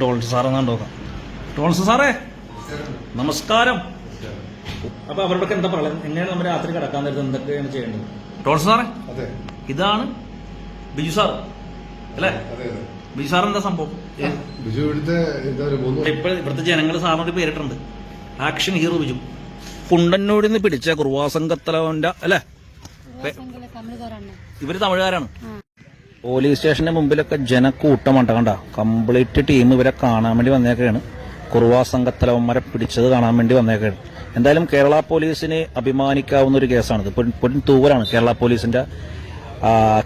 ടോൾസ് സാറെ നോക്കാം. ടോൾസ് സാറേ നമസ്കാരം. അപ്പൊ അവരോടൊക്കെ എന്താ പറയുക എങ്ങനെയാണ് നമ്മൾ രാത്രി കിടക്കാൻ നേരത്തെ എന്തൊക്കെയാണ് ചെയ്യേണ്ടത്? ടോൾസ് സാറേ അതെ. ഇതാണ് ബിജു സാർ അല്ലേ? ബിജു സാർ എന്താ സംഭവം? ബിജു ഇവിടുത്തെ എന്താ പറയുക മൂന്ന് ഇപ്പൊ ഇവിടുത്തെ ജനങ്ങൾ സാറിനോട് പേരിട്ടുണ്ട് ആക്ഷൻ ഹീറോ ബിജു. കുണ്ടന്നൂരിൽ നിന്ന് പിടിച്ച കുറുവാസംഗത്തലവന്റെ അല്ലേ? ഇവർ തമിഴുകാരാണ്. പോലീസ് സ്റ്റേഷന്റെ മുമ്പിലൊക്കെ ജനക്കൂട്ടമുണ്ട് കണ്ട? കംപ്ലീറ്റ് ടീം ഇവരെ കാണാൻ വേണ്ടി വന്നേക്കാണ്. കുറുവാ സംഘത്തലവന്മാരെ പിടിച്ചത് കാണാൻ വേണ്ടി വന്നേക്കാണ്. എന്തായാലും കേരള പോലീസിനെ അഭിമാനിക്കാവുന്ന ഒരു കേസാണിത് പൊൻ- തൂവലാണ് കേരള പോലീസിന്റെ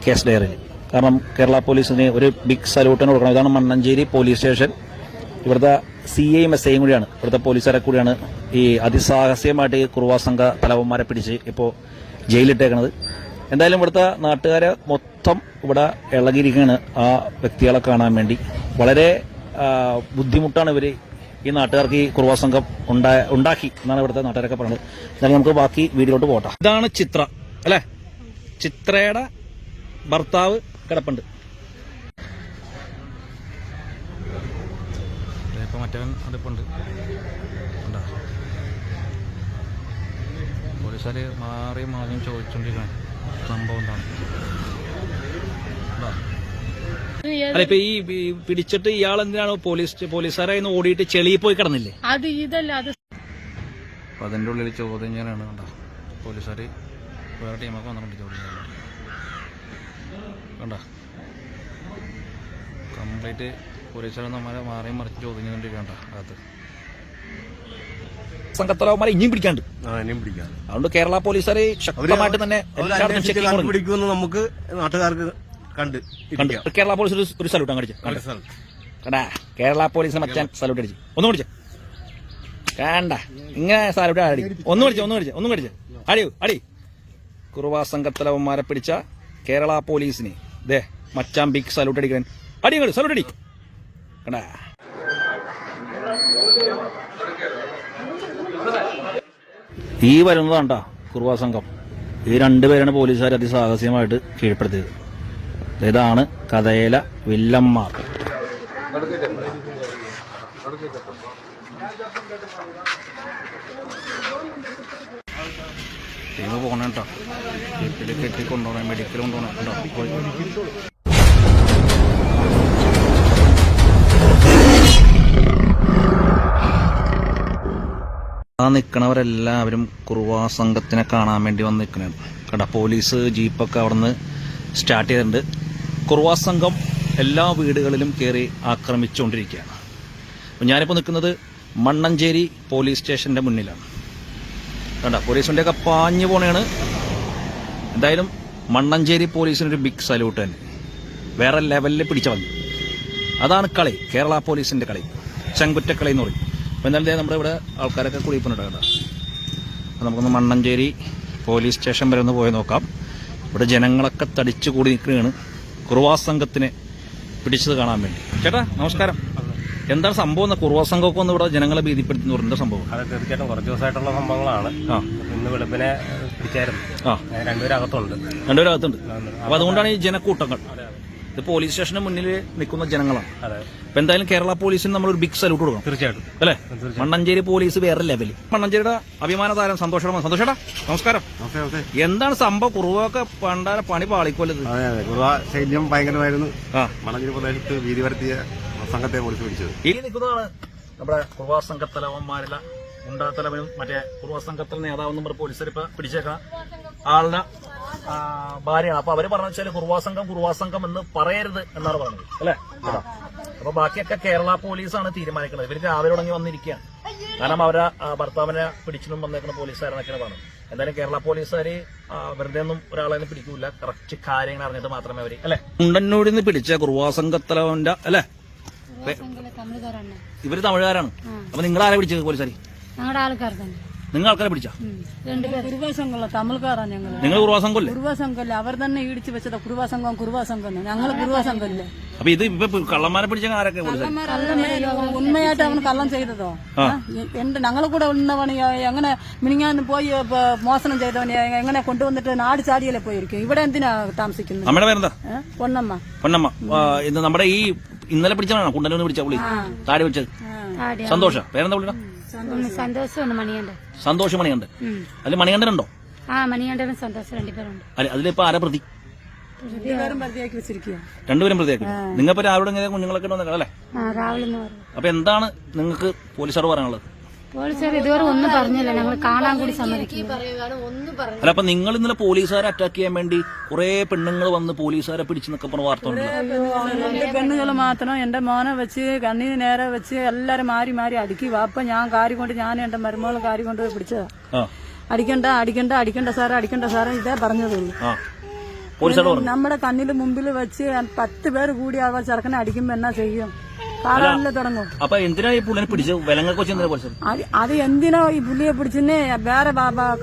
കേസ് ഡയറിയിൽ. കാരണം കേരള പോലീസിന് ഒരു ബിഗ് സല്യൂട്ടിന് കൊടുക്കണം. ഇതാണ് മണ്ണഞ്ചേരി പോലീസ് സ്റ്റേഷൻ. ഇവിടുത്തെ സി ഐയും എസ് ഐയും കൂടിയാണ്. ഇവിടുത്തെ പോലീസുകാരെ കൂടിയാണ് ഈ അതിസാഹസ്യമായിട്ട് ഈ കുറുവാ സംഘ തലവന്മാരെ പിടിച്ച് ഇപ്പോൾ ജയിലിട്ടേക്കണത്. എന്തായാലും ഇവിടുത്തെ നാട്ടുകാരെ മൊത്തം ഇവിടെ ഇളകിയിരിക്കുകയാണ് ആ വ്യക്തികളെ കാണാൻ വേണ്ടി. വളരെ ബുദ്ധിമുട്ടാണ് ഇവർ ഈ നാട്ടുകാർക്ക് ഈ കുറുവാ സംഘം ഉണ്ടാ- ഉണ്ടാക്കി എന്നാണ് ഇവിടുത്തെ നാട്ടുകാരൊക്കെ പറയുന്നത് എന്നാലും നമുക്ക് ബാക്കി വീടിലോട്ട് പോട്ടെ. ഇതാണ് ചിത്ര അല്ലേ? ചിത്രയുടെ ഭർത്താവ് കിടപ്പുണ്ട്. മറ്റവൻ അതിപ്പുണ്ട് മാറി മാറിയും ചോദിച്ചോണ്ടിരിക്കണം സംഭവം എന്താണ്? അല്ല ഇപ്പൊ ഈ പിടിച്ചിട്ട് ഇയാൾ എന്തിനാണ് പോലീസ് പോലീസുകാരെ ഓടിയിട്ട് ചെളിയിൽ പോയി കിടന്നില്ലേ? അത് ഇതല്ല അത് അപ്പൊ അതിന്റെ ഉള്ളിൽ ചോദ്യം ചെയ്യാനാണ് കണ്ടോ പോലീസുകാര് വേറെ ടീമൊക്കെ വന്നിട്ടുണ്ട് ചോദ്യം ചെയ്യാൻ കണ്ടോ? കംപ്ലീറ്റ് പോലീസുകാരെ നമ്മളെ മാറിയും മറിച്ച് ചോദ്യം ചെയ്തോണ്ടിരിക്കണ്ട അകത്ത്. സംഘത്തലവന്മാരെ ഇനിയും പിടിക്കാണ്ട്. അതുകൊണ്ട് കേരള പോലീസുകാരെ ശക്തമായിട്ട് തന്നെ. പിടിക്കുമെന്ന് നമുക്ക് നാട്ടുകാർക്ക് കണ്ട്. കേരള പോലീസ് ഒരു- സലൂട്ട് സല്യൂട്ട് അങ്ങടിച്ചു. കണ്ടാ. കേരള പോലീസ് മച്ചാൻ സല്യൂട്ട് അടിച്ചു. ഒന്നും പിടിച്ച കണ്ട? ഇങ്ങനെ സല്യൂട്ട് അടി. ഒന്നും പിടിച്ച ഒന്നും പിടിച്ച ഒന്നും പിടിച്ച അടിയോ അടി. കുറുവാ സംഘത്തലവന്മാരെ പിടിച്ച കേരള പോലീസിന് ദേ മച്ചാൻ ബിഗ് സല്യൂട്ട് അടിക്കാൻ അടി സല്യൂട്ട് അടി. കണ്ടാ? ഈ വരുന്നതാണ്ട കുറുവാ സംഘം. ഈ രണ്ടുപേരാണ് പോലീസുകാർ അതിസാഹസ്യമായിട്ട് കീഴ്പ്പെടുത്തിയത്. ഇതാണ് കഥയില വില്ലന്മാർ. ടീം പോകണം കേട്ടോ കെട്ടി കൊണ്ടുപോകണം മെഡിക്കൽ കൊണ്ടുപോകണം ആ നിൽക്കണവരെല്ലാവരും കുറുവാ സംഘത്തിനെ കാണാൻ വേണ്ടി വന്ന് നിൽക്കണതാണ് കട പോലീസ് ജീപ്പൊക്കെ അവിടുന്ന് സ്റ്റാർട്ട് ചെയ്തിട്ടുണ്ട്. കുറുവാ സംഘം എല്ലാ വീടുകളിലും കയറി ആക്രമിച്ചുകൊണ്ടിരിക്കുകയാണ്. അപ്പോൾ ഞാനിപ്പോൾ നിൽക്കുന്നത് മണ്ണഞ്ചേരി പോലീസ് സ്റ്റേഷന്റെ മുന്നിലാണ്. കണ്ട പോലീസ് വണ്ടിയൊക്കെ പാഞ്ഞു പോണേണ്. എന്തായാലും മണ്ണഞ്ചേരി പോലീസിനൊരു ബിഗ് സല്യൂട്ട് തന്നെ. വേറെ ലെവലിൽ പിടിച്ച വന്നു അതാണ് കളി കേരള പോലീസിന്റെ കളി. ചെങ്കുറ്റക്കളി എന്ന് പറയും. അപ്പോൾ എന്നാലും നമ്മുടെ ഇവിടെ ആൾക്കാരൊക്കെ കുടിപ്പുണ്ട് കേട്ടോ. അപ്പോൾ നമുക്കൊന്ന് മണ്ണഞ്ചേരി പോലീസ് സ്റ്റേഷൻ വരെ ഒന്ന് പോയി നോക്കാം. ഇവിടെ ജനങ്ങളൊക്കെ തടിച്ചു കൂടി നിൽക്കുകയാണ്. കുറുവാ സംഘത്തിനെ പിടിച്ചത് കാണാൻ വേണ്ടി. ചേട്ടാ നമസ്കാരം. എന്താണ് സംഭവം? എന്ന കുറുവാ സംഘമൊക്കെ ഒന്ന് ഇവിടെ ജനങ്ങളെ ഭീതിപ്പെടുത്തുന്ന എന്താ സംഭവം. അത് തീർച്ചയായിട്ടും. കുറച്ച് ദിവസമായിട്ടുള്ള സംഭവങ്ങളാണ്. ഇന്ന് വെളുപ്പിനെ പിടിച്ചായിരുന്നു ആ. രണ്ടുപേരകത്തുണ്ട്. രണ്ടുപേരും അകത്തുണ്ട് രണ്ടുപേരും അകത്തുണ്ട് അപ്പൊ അതുകൊണ്ടാണ് ഈ ജനക്കൂട്ടങ്ങൾ. ഇത് പോലീസ് സ്റ്റേഷന് മുന്നിൽ നിൽക്കുന്ന ജനങ്ങളാണ്. അതെ. അപ്പൊ എന്തായാലും കേരള പോലീസിന് നമ്മൾ ഒരു ബിഗ് സല്യൂട്ട് കൊടുക്കണം. തീർച്ചയായിട്ടും. അല്ലേ? മണ്ണഞ്ചേരി പോലീസ് വേറെ ലെവൽ മണ്ണഞ്ചേരിയുടെ അഭിമാന താരം സന്തോഷം സന്തോഷേട്ടാ നമസ്കാരം. ഓക്കെ ഓക്കെ എന്താണ് സംഭവം? കുറുവൊക്കെ പണ്ടാര പണി പാളിക്കൊല്ലത് അതെ അതെ. കുറുവ ശല്യം ഭയങ്കരമായിരുന്നു. ആ. മണഞ്ഞൂർ പ്രദേശത്ത് വീതി വരുത്തിയ സംഘത്തെ പോലീസ് പിടിച്ചത്. ഈ നിൽക്കുന്നതാണ് നമ്മുടെ കുറുവാ സംഘത്തലവന്മാരില ഉണ്ടാത്തലവനും മറ്റേ കുറുവാ സംഘത്തിലെ നേതാവെന്നും പറഞ്ഞ പോലീസുകാർ ഇപ്പൊ പിടിച്ചേക്കാം. ആളുടെ ഭാര്യയാണ്. അപ്പൊ അവർ പറഞ്ഞു വെച്ചാൽ കുറുവാസംഘം കുറുവാസംഘം കുറുവാ എന്ന് പറയരുത് എന്നാണ് പറഞ്ഞത്. അല്ലെ? അപ്പൊ ബാക്കിയൊക്കെ കേരള പോലീസാണ് തീരുമാനിക്കുന്നത്. ഇവർ രാവിലെ തുടങ്ങി വന്നിരിക്കുകയാണ്. കാരണം അവരെ ഭർത്താവിനെ പിടിച്ചിട്ടും വന്നേക്കുന്ന പോലീസുകാരനൊക്കെയാണ് പറഞ്ഞത്. എന്തായാലും കേരള പോലീസുകാര് ആ, വെറുതെ ഒന്നും ഒരാളെ പിടിക്കൂല. കറക്റ്റ് കാര്യങ്ങൾ അറിഞ്ഞിട്ട് മാത്രമേ അവർ അല്ലെ? കുണ്ടന്നൂരിൽ നിന്ന് പിടിച്ച കുറുവാ സംഘത്തലവന്റെ അല്ലെ ഇവർ തമിഴുകാരാണ്. അപ്പൊ നിങ്ങൾ ആരെ പിടിച്ചത് പോലീസുകാർ ഞങ്ങളുടെ ആൾക്കാർ തന്നെ. നിങ്ങൾ ആൾക്കാരെ പിടിച്ച? തമിഴ്ക്കാരാ ഞങ്ങൾ നിങ്ങൾ കുറുവാ സംഘമല്ലേ അവർ തന്നെ ഇടിച്ചു വെച്ചതാ ഞങ്ങൾ അപ്പൊ ഇത് ഇപ്പൊ കള്ളന്മാരെ പിടിച്ച ആരൊക്കെ ഉണ്മയായിട്ട് അവൻ കള്ളം ചെയ്തതോ. എന്റെ ഞങ്ങൾ കൂടെ ഉള്ളവണ് എങ്ങനെ മിനിങ്ങാൻ പോയി മോഷണം ചെയ്തവനെ എങ്ങനെ കൊണ്ടുവന്നിട്ട് നാട് ചാടിയല്ലേ പോയിരിക്കും? ഇവിടെ എന്തിനാ താമസിക്കുന്നത്? നമ്മുടെ പേരെന്താ? പൊന്നമ്മ. പൊന്നമ്മ. ഇത് നമ്മുടെ ഈ ഇന്നലെ പിടിച്ചതാണോ കുണ്ടനൂന്ന് പിടിച്ച പുള്ളി? താടി വെച്ചത്. സന്തോഷം സന്തോഷ. പേരെന്താ പുള്ളിയുടെ? സന്തോഷ് മണികണ്ഠൻ. അതിൽ മണികണ്ഠനുണ്ടോ? ആ മണിയണ്ടനും സന്തോഷം രണ്ടുപേരുണ്ട്. അല്ല അതിലിപ്പോ ആരാ പ്രതി? രണ്ടുപേരും പ്രതിയാക്കി നിങ്ങളിപ്പോ രാവിലെ കുഞ്ഞുങ്ങളൊക്കെ അല്ലേ? രാവിലെ അപ്പൊ എന്താണ് നിങ്ങൾക്ക് പോലീസുകാർ പറയാനുള്ളത്? പോലീസുകാർ ഇതുവരെ ഒന്നും പറഞ്ഞില്ല. ഞങ്ങൾ കാണാൻ കൂടി അല്ല അപ്പൊ നിങ്ങൾ ഇന്നലെ പോലീസുകാരെ അറ്റാക്ക് ചെയ്യാൻ വേണ്ടി കുറെ പെണ്ണുങ്ങൾ വന്ന് പോലീസുകാരെ പിടിച്ചെന്നൊക്കെ പറഞ്ഞ വാർത്ത എന്റെ പെണ്ണുങ്ങൾ മാത്രം എന്റെ മോനെ വെച്ച് കണ്ണീര് നേരെ വെച്ച് എല്ലാരും മാറി മാറി അടിക്കുക അപ്പൊ ഞാൻ കാരി കൊണ്ട് ഞാൻ എന്റെ മരുമകൾ കാരി കൊണ്ട് പോയി പിടിച്ചതാ. ആ. അടിക്കണ്ട അടിക്കണ്ട അടിക്കണ്ട സാറേ അടിക്കണ്ട സാറേ ഇതേ പറഞ്ഞതുള്ളൂ നമ്മുടെ കണ്ണിന് മുമ്പിൽ വെച്ച് പത്ത് പേര് കൂടി ആ ചെറുക്കനെ അടിക്കുമ്പോ എന്നാ ചെയ്യും? തുടങ്ങും. അപ്പൊ എന്തിനാ ഈ പുള്ളിനെ പിടിച്ചത് വിലങ്ങൾക്ക് വെച്ച് എന്തിനാ പോലീസ് അത് അത് എന്തിനോ ഈ പുള്ളിയെ പിടിച്ചിന് വേറെ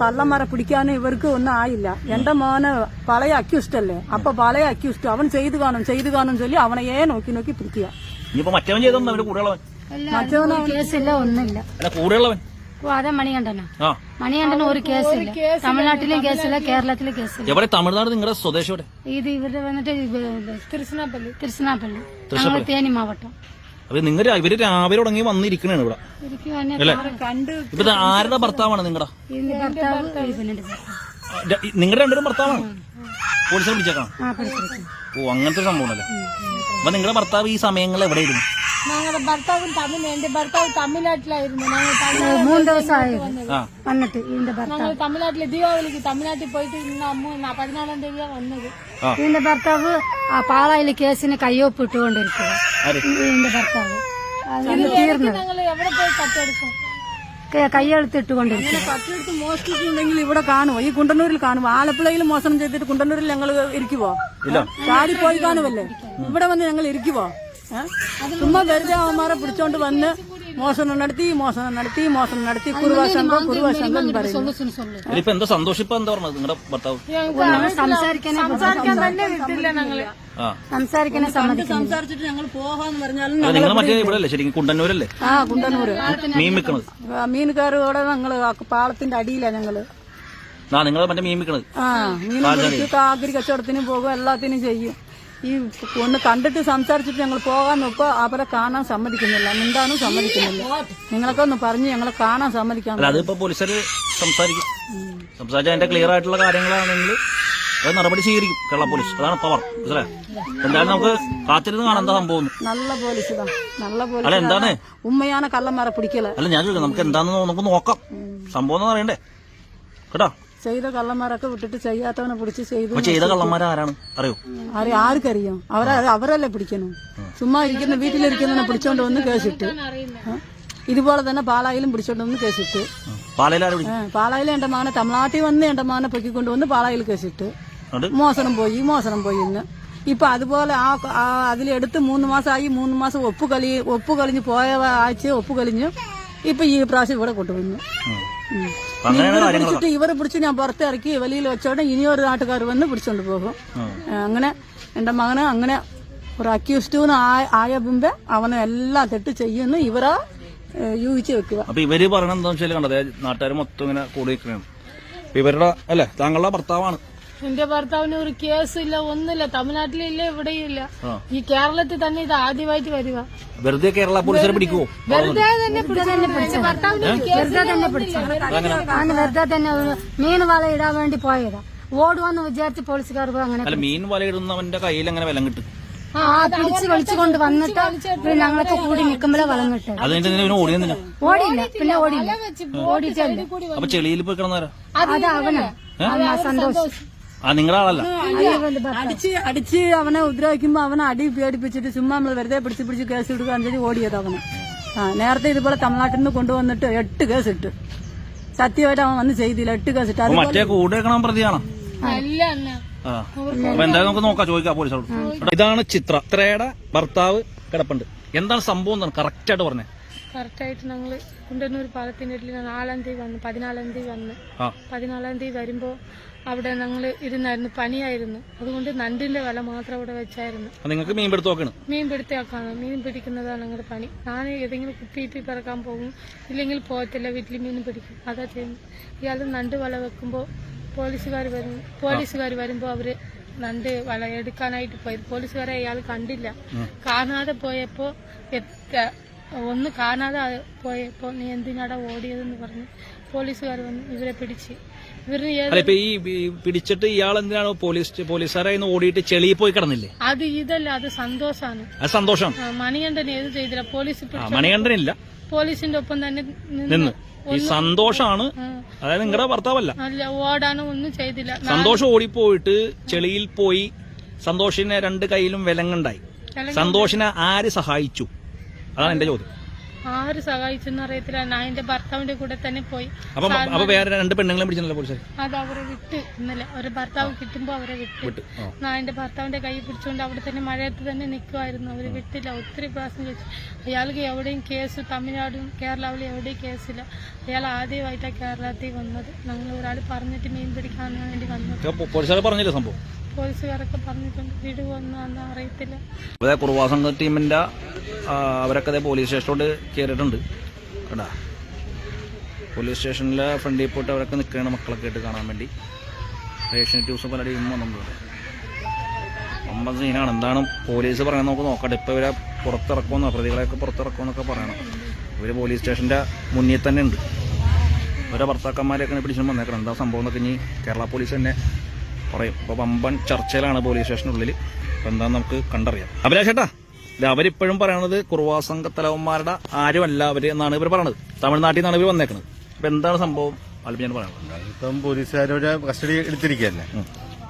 കള്ളന്മാരെ പിടിക്കാനും ഇവർക്ക് ഒന്നും ആയില്ല. എന്റെ മോന് പഴയ അക്യൂസ്റ്റ് അല്ലേ? അപ്പൊ പഴയ അക്യൂസ്റ്റ് അവൻ ചെയ്തു കാണും ചെയ്തു കാണും ചൊല്ലി അവനെ ഏ നോക്കി നോക്കി പിടിക്കുക. ഇനിയിപ്പോ മറ്റവൻ ചെയ്തൊന്നും അവന്റെ കൂടെയുള്ളവൻ ഒരു കേസില്ല അല്ല കൂടെയുള്ളവൻ അതെ മണികണ്ഠനാ. മണികണ്ഠന ഒരു കേസില്ല തമിഴ്നാട്ടിലും കേസില്ല കേരളത്തിലും കേസില്ല എവിടെ? തമിഴ്നാട് നിങ്ങളുടെ സ്വദേശം ഇത് ഇവരുടെ വന്നിട്ട് തിരുച്ചിനാപ്പള്ളി തിരുച്ചിനാപ്പള്ളി തേനി മാവട്ടം. അപ്പൊ നിങ്ങൾ ഇവർ രാവിലെ തുടങ്ങി വന്നിരിക്കണാണ് ഇവിടെ. അല്ലെ? ഇപ്പൊ ആരുടെ ഭർത്താവാണ് നിങ്ങളുടെ നിങ്ങളുടെ രണ്ടുപേരും ഭർത്താവാണ്? പോലീസിനെ വിളിച്ചേക്കാം. ഓ അങ്ങനത്തെ സംഭവം അല്ലേ അപ്പൊ നിങ്ങളുടെ ഭർത്താവ് ഈ സമയങ്ങളിൽ എവിടെയായിരുന്നു? ഞങ്ങളുടെ ഭർത്താവും തമിഴ് എന്റെ ഭർത്താവ് തമിഴ്നാട്ടിലായിരുന്നു. ഞങ്ങൾ മൂന്ന് ദിവസമായി? ആ. വന്നിട്ട് ഇതിന്റെ ഭർത്താവ്. ഞങ്ങൾ തമിഴ്നാട്ടിൽ ദീപാവലിക്ക് തമിഴ്നാട്ടിൽ പോയിട്ട് ഇന്ന് അമ്മ പതിനാലാം തീയതിയാണ് വന്നത്. എന്റെ ഭർത്താവ് ആ പാളയിൽ കേസിന് കയ്യൊപ്പ് ഇട്ടുകൊണ്ടിരിക്കുക ആര്? ഇതിന്റെ ഭർത്താവ്. അത് തീർന്നത്. ഞങ്ങൾ എവിടെ പോയി കട്ടെടുക്കും ക- കയ്യെഴുത്ത് ഇട്ടുകൊണ്ടിരിക്കുക പട്ടിയെടുത്ത് മോഷ്ടിച്ചിട്ടുണ്ടെങ്കിൽ ഇവിടെ കാണുമോ ഈ കുണ്ടന്നൂരിൽ കാണുമോ ആലപ്പുഴയിൽ മോശം ചെയ്തിട്ട് കുണ്ടന്നൂരിൽ ഞങ്ങൾ ഇരിക്കുവോ? ചാടി പോയി കാണുമല്ലേ ഇവിടെ വന്ന് ഞങ്ങൾ ഇരിക്കുവോ? ഏ? ചുമ്മാ വെറുതെ അവന്മാരെ പിടിച്ചോണ്ട് വന്ന് മോഷണം നടത്തി മോഷണം നടത്തി മോഷണം നടത്തി. കുറുവാശങ്കം കുറുവാശങ്കം എന്ന് പറയുന്നു. ഇതിലിപ്പോ എന്താ സന്തോഷം ഇപ്പൊ എന്താ പറഞ്ഞത് നിങ്ങളുടെ ഭർത്താവ്? സംസാരിക്കാനേ സംസാരിക്കാനേ സമ്മതിക്കുന്നു സംസാരിച്ചിട്ട് ഞങ്ങൾ പോകാന്ന് പറഞ്ഞാലും നിങ്ങൾ മറ്റേ ഇവിടെ അല്ലേ ശരിക്കും കുണ്ടന്നൂരല്ലേ? ആ കുണ്ടന്നൂര്. മീൻ വിൽക്കണത് ആ, മീനുകാരോടെ ഞങ്ങൾ ആ പാളത്തിന്റെ അടിയിലാ ഞങ്ങൾ. ആ നിങ്ങൾ മറ്റേ മീൻ വിൽക്കണത് ആ മീൻ പിടിച്ച് കാക്കിരി കച്ചവടത്തിനും പോകും എല്ലാത്തിനും ചെയ്യും. ഈ ഒന്ന് കണ്ടിട്ട് സംസാരിച്ചിട്ട് ഞങ്ങൾ പോകാൻ നോക്കുക. അവരെ കാണാൻ സമ്മതിക്കുന്നില്ല. എന്താണ് സമ്മതിക്കുന്നില്ല. നിങ്ങളൊക്കെ ഒന്ന് പറഞ്ഞ് ഞങ്ങളെ കാണാൻ സമ്മതിക്കാൻ അല്ല അതിപ്പോ സംസാരിക്കും. സംസാരിച്ചാൽ അതിന്റെ ക്ലിയർ ആയിട്ടുള്ള കാര്യങ്ങളാണെങ്കിൽ അത് നടപടി സ്വീകരിക്കും കേരള പോലീസ്. അതാണ് പവർ മനസ്സിലായോ? എന്തായാലും നമുക്ക് കാത്തിരുന്ന് കാണാൻ എന്താ സംഭവം. നല്ല പോലീസ് നല്ല അല്ല പോലീസ് എന്താണ്? ഉമ്മയാണ് കള്ളന്മാരെ പിടിക്കല. അല്ല ഞാൻ ചോദിക്കാം നമുക്ക് എന്താണെന്ന് നമുക്ക് നോക്കാം. സംഭവം എന്ന് പറയണ്ടേ? കേട്ടോ? ചെയ്ത കള്ളന്മാരൊക്കെ വിട്ടിട്ട് ചെയ്യാത്തവനെ പിടിച്ച് ചെയ്തു ചെയ്ത കള്ളന്മാരാണ് അറിയോ? അറിയാം ആർക്കറിയാം? അവരെ അവരല്ലേ പിടിക്കണം? ചുമ്മാ ഇരിക്കുന്ന വീട്ടിലിരിക്കുന്നതിനെ പിടിച്ചോണ്ട് വന്ന് കേസിട്ട്. ഇതുപോലെ തന്നെ പാലായിലും പിടിച്ചോണ്ട് വന്ന് കേസിട്ട്. പാലായിൽ എന്റെ മാനെ തമിഴ്നാട്ടിൽ വന്ന് എന്റെ മാനെ പൊക്കിക്കൊണ്ട് വന്ന് പാലായിൽ കേസിട്ട്. മോശനം പോയി മോശനം പോയി ഇന്ന്. ഇപ്പൊ അതുപോലെ ആ അതിലെടുത്ത് മൂന്ന് മാസമായി മൂന്ന് മാസം ഒപ്പ് കളി ഒപ്പ് കളിഞ്ഞ് പോയ ആഴ്ച ഒപ്പ് കളിഞ്ഞു ഇപ്പൊ ഈ പ്രാവശ്യം ഇവിടെ കൊണ്ടുവന്നു. പിടിച്ചിട്ട് ഇവരെ പിടിച്ച് ഞാൻ പുറത്തിറക്കി വലിയ വെച്ചോടെ ഇനിയൊരു നാട്ടുകാർ വന്ന് പിടിച്ചോണ്ട് പോകും. അങ്ങനെ എന്റെ മകന് അങ്ങനെ ഒരു അക്യൂസ്റ്റു ആയ മുമ്പേ അവനെ എല്ലാം തെറ്റ് ചെയ്യുന്നു. ഇവരാ യൂഹിച്ച് വെക്കുക. അപ്പൊ ഇവർ വെച്ചാൽ കണ്ടത് നാട്ടുകാർ മൊത്തം ഇങ്ങനെ കൂടി ഇവരുടെ അല്ലെ താങ്കളുടെ ഭർത്താവാണ്. എന്റെ ഭർത്താവിന് ഒരു കേസില്ല ഒന്നുമില്ല. തമിഴ്നാട്ടിലില്ല ഇവിടെയും ഇല്ല ഈ കേരളത്തിൽ തന്നെ ഇത് ആദ്യമായിട്ട് വരിക. വെറുതെ കേരള പോലീസിനെ പിടിക്കുവോ? വെറുതെ തന്നെ വെറുതെ തന്നെ പിടിച്ചു. വെറുതെ തന്നെ മീൻ വള ഇടാൻ വേണ്ടി പോയതാ. ഓടുവന്ന് വിചാരിച്ച് പോലീസുകാർ അങ്ങനെ മീൻ മീൻ വലയിടുന്നവന്റെ കയ്യിൽ അങ്ങനെ വിലം കിട്ടും? ആ പിടിച്ച് വിളിച്ചുകൊണ്ട് വന്നിട്ട് പിന്നെ ഞങ്ങളൊക്കെ കൂടി നിൽക്കുമ്പോഴേ വളം കിട്ടും അത് കഴിഞ്ഞിട്ട് ഇവന് ഓടിയെന്നില്ല ഓടിയില്ല പിന്നെ ഓടിയില്ല. കിടന്നാരാ അത് അവനാ. സന്തോഷം. ആ നിങ്ങളുടെ ആളല്ല. അടിച്ച് അടിച്ച് അവനെ ഉപദ്രവിക്കുമ്പോ അവനെ അടി പേടിപ്പിച്ചിട്ട് ചുമ്മാ നമ്മൾ വെറുതെ പിടിച്ച് പിടിച്ച് കേസ് എടുക്കുകയെന്ന് വെച്ചാൽ ഓടിയത് അവന്. ആ നേരത്തെ ഇതുപോലെ തമിഴ്നാട്ടിൽ നിന്ന് കൊണ്ടുവന്നിട്ട് എട്ട് കേസ് ഇട്ട്. സത്യമായിട്ട് അവൻ വന്ന് ചെയ്തില്ല എട്ട് കേസ് ഇട്ട്. മറ്റേ കൂടെ പ്രതിയാണോ? അപ്പൊ എന്തായാലും നമുക്ക് നോക്കാം ചോദിക്കാം പോലീസോട് ഇതാണ് ചിത്ര. ചിത്രയുടെ ഭർത്താവ് കിടപ്പുണ്ട്. എന്താണ് സംഭവം എന്താണ് കറക്റ്റ് ആയിട്ട് പറഞ്ഞേ. കറക്റ്റായിട്ട് ഞങ്ങൾ കുണ്ടന്നൂർ പാലത്തിന്റെ ഇടയിൽ നാലാം തീയതി വന്ന് പതിനാലാം തീയതി വന്ന്. പതിനാലാം തീയതി വരുമ്പോൾ അവിടെ ഞങ്ങൾ ഇരുന്നായിരുന്നു പനിയായിരുന്നു. അതുകൊണ്ട് നണ്ടിന്റെ വില മാത്രം അവിടെ വെച്ചായിരുന്നു. നിങ്ങൾക്ക് മീൻ പിടുത്ത് നോക്കണം മീൻ പിടുത്തക്കാണ് മീൻ പിടിക്കുന്നതാണ് ഞങ്ങളുടെ പണി. ഞാൻ ഏതെങ്കിലും കുപ്പിയിട്ട് പിറക്കാൻ പോകും. ഇല്ലെങ്കിൽ പോകത്തില്ല വീട്ടിൽ മീൻ പിടിക്കും. അതാ ചെയ്യുന്നത്. ഇയാൾ നണ്ട് വല വെക്കുമ്പോൾ പോലീസുകാർ വരും. പോലീസുകാർ വരുമ്പോൾ അവർ നണ്ട് വല എടുക്കാനായിട്ട് പോയി. പോലീസുകാരെ അയാൾ കണ്ടില്ല. കാണാതെ പോയപ്പോ എത്ര ഒന്ന് കാണാതെ പോയപ്പോ നീ എന്തിനാടാ ഓടിയതെന്ന് പറഞ്ഞ് പോലീസുകാർ വന്ന് ഇവരെ പിടിച്ച് അല്ല ഇപ്പൊ ഈ പിടിച്ചിട്ട് ഇയാൾ എന്തിനാണ് പോലീസ് പോലീസുകാരെ ഓടിയിട്ട് ചെളിയിൽ പോയി കിടന്നില്ലേ? അത് ഇതല്ല അത് സന്തോഷാണ്. അത് സന്തോഷം. മണികണ്ഠൻ ഏത് ചെയ്തില്ല? പോലീസ് മണികണ്ഠൻ ഇല്ല മണികണ്ഠനില്ല. പോലീസിന്റെ ഒപ്പം തന്നെ നിന്ന് നിന്ന്. ഈ സന്തോഷാണ്. അതായത് നിങ്ങളുടെ ഭർത്താവല്ല. അല്ല ഓടാനോ ഒന്നും ചെയ്തില്ല. സന്തോഷം ഓടിപ്പോയിട്ട് ചെളിയിൽ പോയി സന്തോഷിനെ രണ്ട് കൈയിലും വിലങ്ങുണ്ടായി. സന്തോഷിനെ ആര് സഹായിച്ചു? അതാണ് എന്റെ ചോദ്യം. ആര് സഹായിച്ചെന്ന് അറിയത്തില്ല. ഞാൻ എന്റെ ഭർത്താവിന്റെ കൂടെ തന്നെ പോയി അപ്പൊ അപ്പൊ വേറെ രണ്ട് പെണ്ണുങ്ങളെ പിടിച്ചല്ലോ പോലീസ് അത് അവരെ വിട്ട് ഇന്നലെ. ഒരു ഭർത്താവ് കിട്ടുമ്പോ അവരെ വിട്ടു. നായന്റെ ഞാൻ എന്റെ ഭർത്താവിന്റെ കൈ പിടിച്ചുകൊണ്ട് അവിടെ തന്നെ മഴയത്ത് തന്നെ നിൽക്കുമായിരുന്നു അവർ വിട്ടില്ല. ഒത്തിരി പ്രാവശ്യം ചോദിച്ചു. അയാൾക്ക് എവിടെയും കേസ് തമിഴ്നാടും കേരളാവിലും എവിടെയും കേസില്ല. അയാൾ ആദ്യമായിട്ടാണ് കേരളത്തിൽ വന്നത്. ഞങ്ങൾ ഒരാൾ പറഞ്ഞിട്ട് മീൻ പിടിക്കാൻ വേണ്ടി വന്നത്. പറഞ്ഞില്ല സംഭവം? പോലീസുകാരൊക്കെ പറഞ്ഞിട്ടുണ്ട് അറിയത്തില്ല. അതെ കുറുവാ സംഘ ടീമിന്റെ അവരൊക്കെ അതേ പോലീസ് സ്റ്റേഷനിലോട്ട് കയറിയിട്ടുണ്ട് കേട്ടാ പോലീസ് സ്റ്റേഷനിലെ ഫ്രണ്ടിൽ പോയിട്ട് അവരൊക്കെ നിൽക്കുകയാണ് മക്കളൊക്കെ ആയിട്ട് കാണാൻ വേണ്ടി. റേഷൻ ന്യൂസ് പല ടീമും വന്നിട്ടുണ്ട്. അമ്പത് സീനാണ്. എന്താണ് പോലീസ് പറയുന്നത് നമുക്ക് നോക്കട്ടെ. ഇപ്പൊ ഇവരെ പുറത്തിറക്കുമെന്നോ പ്രതികളെയൊക്കെ പുറത്തിറക്കുമെന്നൊക്കെ പറയണം. ഇവർ പോലീസ് സ്റ്റേഷന്റെ മുന്നിൽ തന്നെ ഉണ്ട്. ഇവരെ ഭർത്താക്കന്മാരെയൊക്കെ പിടിച്ചു വന്നേക്കണം. എന്താ സംഭവം എന്നൊക്കെ ഇനി കേരള പോലീസ് തന്നെ പറയും. അപ്പൊ വമ്പൻ ചർച്ചയിലാണ് പോലീസ് സ്റ്റേഷനുള്ളിൽ അപ്പൊ എന്താന്ന് നമുക്ക് കണ്ടറിയാം. അഭിലാഷേട്ടാ ഇത് അവരിപ്പോഴും പറയണത് കുറുവാ സംഘ തലവന്മാരുടെ ആരുമല്ല അവർ എന്നാണ് ഇവർ പറയണത്. തമിഴ്നാട്ടിൽ നിന്നാണ് ഇവർ വന്നേക്കുന്നത് അപ്പൊ എന്താണ് സംഭവം? ആൽബിയാണ് പറയുന്നത് ഇപ്പം പോലീസുകാരുടെ കസ്റ്റഡി എടുത്തിരിക്കുകയല്ലേ?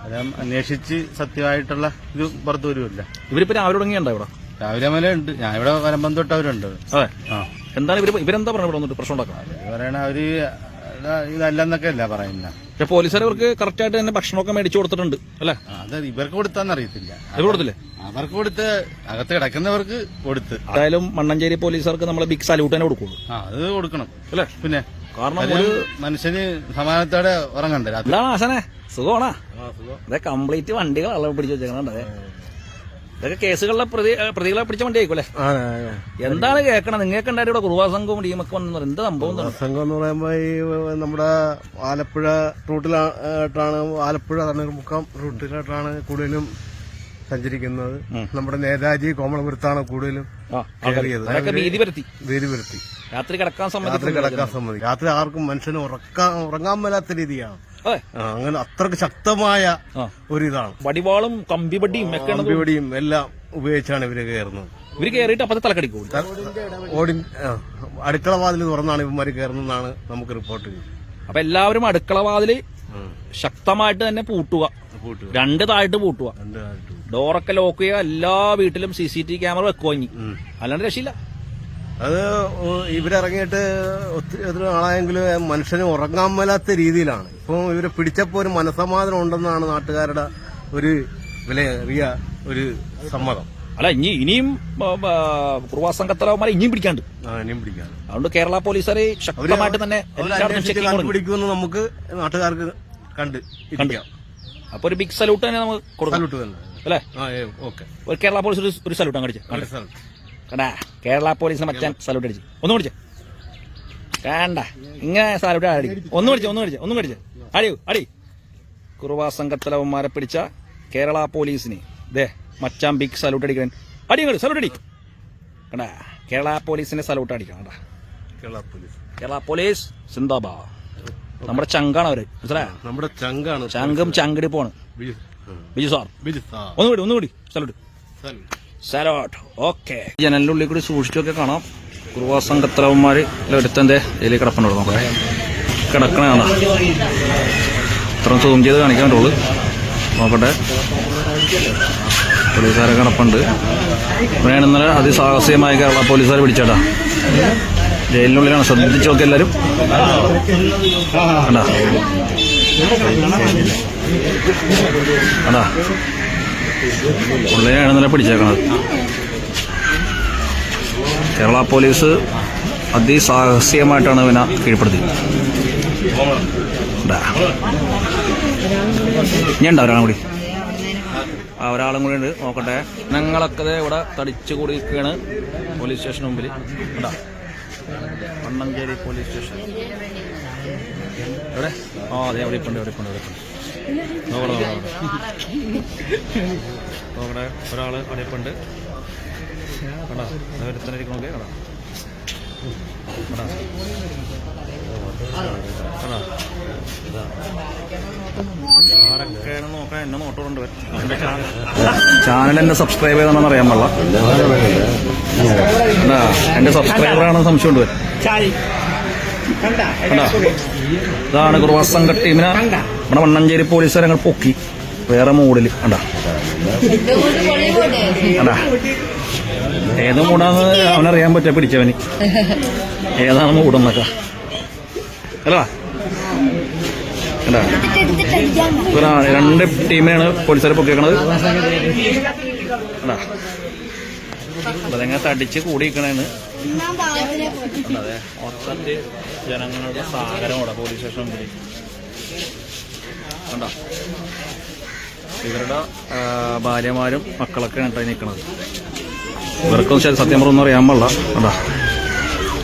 അതാം അന്വേഷിച്ച് സത്യമായിട്ടുള്ള ഇത് പുറത്തു വരുമല്ല ഇവരിപ്പോ രാവിലെ തുടങ്ങിയുണ്ടോ ഇവിടെ? രാവിലെ മുതലേ ഉണ്ട്. ഞാൻ ഇവിടെ വരമ്പം തൊട്ട് അവരുണ്ട്. അതെ. എന്താണ് ഇവർ ഇവരെന്താ പറയുന്നത് ഇവിടെ വന്നിട്ട് പ്രശ്നം ഉണ്ടാക്കണം അവർ പറയണ അവർ ഇതല്ലെന്നൊക്കെ അല്ല പറയുന്നത് പക്ഷെ പോലീസുകാർ ഇവർക്ക് കറക്റ്റ് ആയിട്ട് തന്നെ ഭക്ഷണമൊക്കെ മേടിച്ചു കൊടുത്തിട്ടുണ്ട് അല്ലെ? അത് ഇവർക്ക് കൊടുത്താന്ന് അറിയത്തില്ല. ഇവർ കൊടുത്തില്ലേ? അവർക്ക് കൊടുത്ത് അകത്ത് കിടക്കുന്നവർക്ക് കൊടുത്ത്. എന്തായാലും മണ്ണഞ്ചേരി പോലീസുകാർക്ക് നമ്മൾ ബിഗ് സല്യൂട്ട് തന്നെ കൊടുക്കുള്ളൂ. ആ അത് കൊടുക്കണം. അല്ലെ? പിന്നെ കാരണം ഒരു മനുഷ്യന് സമാനത്തോടെ ഉറങ്ങണ്ടേ അതാ ആശാനെ സുഖമാണാ? അതെ കംപ്ലീറ്റ് വണ്ടികളാണ് പിടിച്ചു വെച്ചേക്കണേ ഇതൊക്കെ കേസുകളിലെ പ്രതി പ്രതികളെ പിടിച്ച വണ്ടി ആയിക്കോല്ലേ എന്താണ് കേൾക്കണം നിങ്ങൾക്ക് ഉണ്ടായി ഇവിടെ കുറുവാ സംഘവും ടീമൊക്കെ വന്നു എന്ത് സംഭവം സംഘം എന്ന് പറയുമ്പോൾ ഈ നമ്മുടെ ആലപ്പുഴ റൂട്ടിലായിട്ടാണ് ആലപ്പുഴ തണ്ണീർമുക്കം റൂട്ടിലായിട്ടാണ് കൂടുതലും സഞ്ചരിക്കുന്നത്. നമ്മുടെ നേതാജി കോമളപുരത്താണ് കൂടുതലും കയറിയത്. പരത്തി രാത്രി കിടക്കാൻ രാത്രി കിടക്കാൻ സമ്മതി രാത്രി ആർക്കും മനുഷ്യന് ഉറക്കാൻ ഉറങ്ങാൻ മേലാത്ത രീതിയാണ്. അങ്ങനെ അത്രയ്ക്ക് ശക്തമായ ഒരു ഇതാണ് വടിവാളും കമ്പിവടിയും കമ്പിവടിയും എല്ലാം ഉപയോഗിച്ചാണ് ഇവർ കയറുന്നത്. ഇവർ കയറിയിട്ട് അപ്പത്തെ തലക്കടിക്കും. ഓടി അടുക്കള വാതിൽ തുറന്നാണ് ഇവന്മാര് കയറുന്നതെന്നാണ് നമുക്ക് റിപ്പോർട്ട് ചെയ്യുന്നത് അപ്പൊ എല്ലാവരും അടുക്കള വാതിൽ ശക്തമായിട്ട് തന്നെ പൂട്ടുക. രണ്ട് താഴ്ത്ത് പൂട്ടുക. ഡോറൊക്കെ ലോക്ക് ചെയ്യുക. എല്ലാ വീട്ടിലും സി സി ടി ക്യാമറ വെക്കുക ഇനി. അല്ലാണ്ട് രക്ഷയില്ല. അത് ഇവരിറങ്ങിയിട്ട് ഒത്തിരി ഒത്തിരി നാളായെങ്കിലും മനുഷ്യന് ഉറങ്ങാൻ മേലാത്ത രീതിയിലാണ്. ഇപ്പം ഇവരെ പിടിച്ചപ്പോൾ ഒരു മനസമാധാനം ഉണ്ടെന്നാണ് നാട്ടുകാരുടെ ഒരു വിലയേറിയ ഒരു സമ്മതം. അല്ല ഇനി ഇനിയും കുറുവാ സംഘത്തലവന്മാരെ ഇനിയും പിടിക്കാണ്ട്. ഇനിയും പിടിക്കാൻ അതുകൊണ്ട് കേരള പോലീസുകാരെ ശക്തമായിട്ട് തന്നെ പിടിക്കുമെന്ന് നമുക്ക് നാട്ടുകാർക്ക് കണ്ട് ഇരിക്കാം. അപ്പൊ ഒരു ബിഗ് സല്യൂട്ട് തന്നെ നമുക്ക് കൊടുക്കാം. സല്യൂട്ട് തന്നെ. അല്ലേ? ഓക്കെ. ഒരു കേരള പോലീസ് ഒരു- സല്യൂട്ട് അങ്ങടിച്ച് കണ്ടാ കേരള പോലീസിന് മച്ചാൻ സല്യൂട്ട് അടിച്ച്. ഒന്ന് പിടിച്ച്. വേണ്ട ഇങ്ങനെ സല്യൂട്ട് അടി ഒന്ന് പിടിച്ച് ഒന്ന് പിടിച്ച് ഒന്നും പിടിച്ച് അടിയു അടി കുറുവാ സംഘത്തലവന്മാരെ പിടിച്ച കേരള പോലീസിന് ദേ മച്ചാൻ ബിഗ് സല്യൂട്ട് അടിക്കാൻ അടി ഇങ്ങോട്ട് സല്യൂട്ട് അടി. കണ്ടാ കേരള പോലീസിനെ സല്യൂട്ട് അടിക്കണം കേരള പോലീസ്. കേരള പോലീസ് സിന്ദാബാ നമ്മുടെ ചങ്കാണ് അവർ മനസ്സിലായോ? നമ്മുടെ ചങ്കാണ് ചങ്കും ചങ്കടി പോണ്. ബിജു ബിജു സാർ. ബിജു സാർ. ഒന്നുകൂടി ഒന്നുകൂടി സല്യൂട്ട് സല്യൂട്ട് സലോട്ട് ഓക്കെ. ജനലിന്റെ ഉള്ളിൽ കൂടി സൂക്ഷിച്ചൊക്കെ കാണാം. കുറുവാ സംഘത്തലവന്മാര് ഒരുത്തന്റെ ഇതിൽ കിടപ്പുണ്ട് നോക്കാം. കിടക്കണ കാണാം ഇത്ര സൂം ചെയ്ത് കാണിക്കാൻ പറ്റുള്ളൂ. നോക്കട്ടെ. പോലീസുകാരെ കിടപ്പുണ്ട്. വേണമെന്നാൽ അതിസാഹസികമായി കേരള പോലീസുകാർ പിടിച്ചേട്ടാ. ജയിലിനുള്ളിലാണ്. ശ്രദ്ധിച്ചു നോക്കി എല്ലാവരും കണ്ടാ? ഉള്ളിലാണ് ഇന്നലെ പിടിച്ചേക്കണത്. കേരള പോലീസ് അതിസാഹസികമായിട്ടാണ് ഇവനെ കീഴ്പ്പെടുത്തിയത്. ഇതാ. ഇനി ഒരാളും കൂടി? ആ ഒരാളും കൂടി ഉണ്ട്. നോക്കട്ടെ. ഞങ്ങളൊക്കെ ഇവിടെ തടിച്ചു കൂടി നിൽക്കുകയാണ് പോലീസ് സ്റ്റേഷന് മുമ്പിൽ. ഉണ്ടാ മണ്ണഞ്ചേരി പോലീസ് സ്റ്റേഷൻ. എവിടെ? ആ അതെ എവിടെ ഇപ്പുണ്ട് എവിടെ ഇപ്പുണ്ട് എവിടെ ഇപ്പുണ്ട്. നോക്കട്ടെ ഒരാൾ അവിടെ ഇപ്പുണ്ട് കടാ ഒരുത്തനെ ഇരിക്കണോക്കെ കടാ കടാ കടാ നോക്കാൻ എന്നെ ചാനൽ എന്നെ സബ്സ്ക്രൈബ് ചെയ്താണെന്ന് അറിയാൻ പാടില്ല. എന്റെ സബ്സ്ക്രൈബറാണെന്ന് സംശയമുണ്ട്. കണ്ടാ? ഇതാണ് കുറുവാസ് സംഘ ടീമിനെ. നമ്മുടെ മണ്ണഞ്ചേരി പോലീസുകാരങ്ങൾ പൊക്കി. വേറെ മൂടിൽ. കണ്ടാ? കണ്ടാ ഏത് മൂടാന്ന് അവനറിയാൻ പറ്റുക പിടിച്ചവന്. ഏതാണ് മൂടെന്നൊക്കെ. അല്ല കണ്ടാ? രണ്ട് ടീമിനാണ് പോലീസുകാരെ പൊക്കിയേക്കണത്. കണ്ടാ? അതെങ്ങനെ തടിച്ച് കൂടിയിരിക്കണേന്ന് അതെ മൊത്തത്തിൽ ജനങ്ങളുടെ സാഗരമോടെ പോലീസ് സ്റ്റേഷൻ മുമ്പിൽ കണ്ടോ? ഇവരുടെ ഭാര്യമാരും മക്കളൊക്കെയാണ് കേട്ടോ നിൽക്കുന്നത് ഇവർക്കും ശരി സത്യം പറഞ്ഞൊന്നും അറിയാൻ പാടില്ല. കണ്ടോ?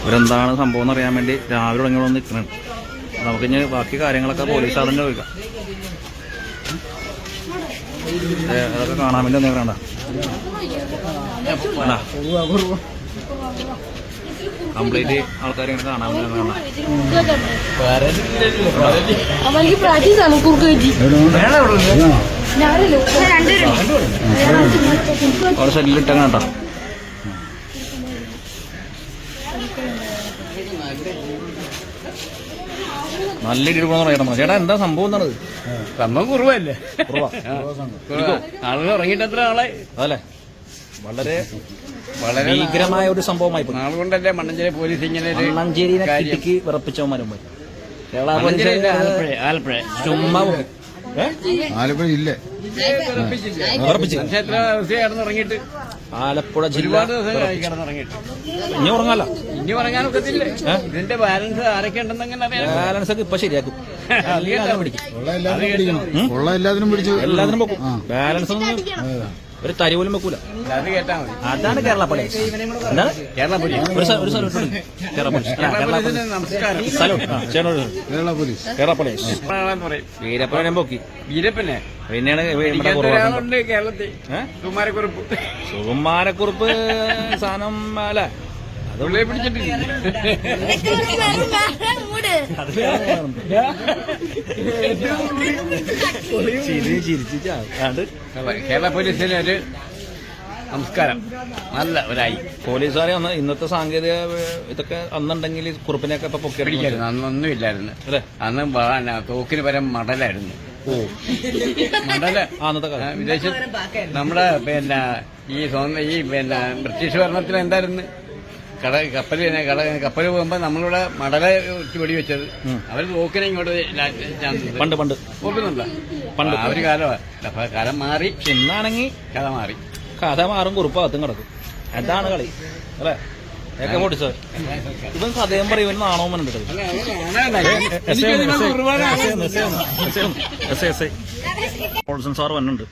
ഇവരെന്താണ് സംഭവം എന്ന് അറിയാൻ വേണ്ടി രാവിലെ തുടങ്ങി വന്ന് നമുക്കിനി ബാക്കി കാര്യങ്ങളൊക്കെ പോലീസ് സാധനം ചോദിക്കാം. അതൊക്കെ കാണാൻ വേണ്ടി. ഒന്നും കണ്ട കംപ്ലീറ്റ് ആൾക്കാരെ ഇങ്ങനെ കാണാൻ വേണ്ടി. വേണ്ട അവർക്ക് പ്രാക്ടീസ് ആണ് കുറുക്ക് കിട്ടി. അവിടെ ഷെല്ലിട്ടങ്ങ കേട്ടോ. നല്ല ഇടി കൊടുക്കണം ചേട്ടാ ചേട്ടാ എന്താ സംഭവം എന്നാണ്? സംഭവം കുറവല്ലേ? കുറവാ. ആളുകൾ ഉറങ്ങിയിട്ട് എത്ര ആളെ? അതല്ലേ? വളരെ വളരെ ഭീകരമായ ഒരു സംഭവമായി നാളുകൊണ്ടല്ലേ മണ്ണഞ്ചേരി പോലീസ് ഇങ്ങനെ മണ്ണഞ്ചേരിനെ. കിട്ടിക്ക് വിറപ്പിച്ചവന്മാരും പോയി. ആലപ്പുഴ ചുമ്മാ ഇല്ലേ. വിറപ്പിച്ച് പക്ഷെ എത്ര ദിവസം കിടന്നുറങ്ങിയിട്ട്? ആലപ്പുഴ ജില്ല ഇനി ഉറങ്ങാല ഇനി ഉറങ്ങാനൊക്കത്തില്ല ഇതിന്റെ ബാലൻസ് ആരൊക്കെ ഉണ്ടെന്നെങ്ങനെ ബാലൻസ് ഒക്കെ ഇപ്പൊ ശരിയാക്കും. എല്ലാവരും പിടിക്കും. ഉള്ള എല്ലാത്തിനും എല്ലാത്തിനും പിടിച്ചു എല്ലാത്തിനും വെക്കും ബാലൻസ് ഒന്നും ഒരു തരി പോലും വെക്കൂല. അത് കേട്ടാ മതി. അതാണ് കേരള പോലീസ് എന്താണ്? കേരള പോലീസ് ഒരു ഒരു salute Kerala police Kerala police. Kerala police Kerala police ആളെന്ന് പറയും. വീരപ്പനെ പൊക്കി. വീരപ്പനെ? പിന്നെയാണ് കുറവാസം ഒരാളുണ്ട് കേരളത്തിൽ. ഏഹ് കുമാരക്കുറിപ്പ് സുകുമാരക്കുറിപ്പ് സാധനം അല്ല. അത് പുള്ളിയെ പിടിച്ചിട്ടില്ല. ചിരി ചിരിച്ച് ചാണ്ട് കേരള പോലീസിന് ഒരു നമസ്കാരം നല്ല ഒരായി. പോലീസുകാരെ അന്ന് ഇന്നത്തെ സാങ്കേതിക ഇതൊക്കെ അന്നുണ്ടെങ്കിൽ കുറുപ്പിനെയൊക്കെ ഇപ്പൊ പൊക്കി പിടിക്കായിരുന്നു. അന്നൊന്നും ഇല്ലായിരുന്നു അന്ന് തോക്കിന് പരം മടലായിരുന്നു. അന്നത്തെ വിദേശ നമ്മുടെ പിന്നെ ഈ സ്വന്തം ഈ പിന്നെ ബ്രിട്ടീഷ് ഭരണത്തിൽ എന്തായിരുന്നു? കട കപ്പൽ കട കപ്പൽ പോകുമ്പോ നമ്മളിവിടെ മടല വെടി വെടിവെച്ചത്. അവർ തോക്കിനെ ഇങ്ങോട്ട് പണ്ട് പണ്ട്. പണ്ട്. ആ ഒരു കാലമാണ് അപ്പൊ കാലം മാറി ഇന്നാണെങ്കിൽ കഥ മാറി. കഥ മാറും കുറിപ്പ് അതും കിടക്കും. അതാണ് കളി. അല്ലേ? ഇവൻ കഥയും പറയും ഇവൻ നാണവും ടോൾസൺ സാർ വന്നിട്ടുണ്ട്.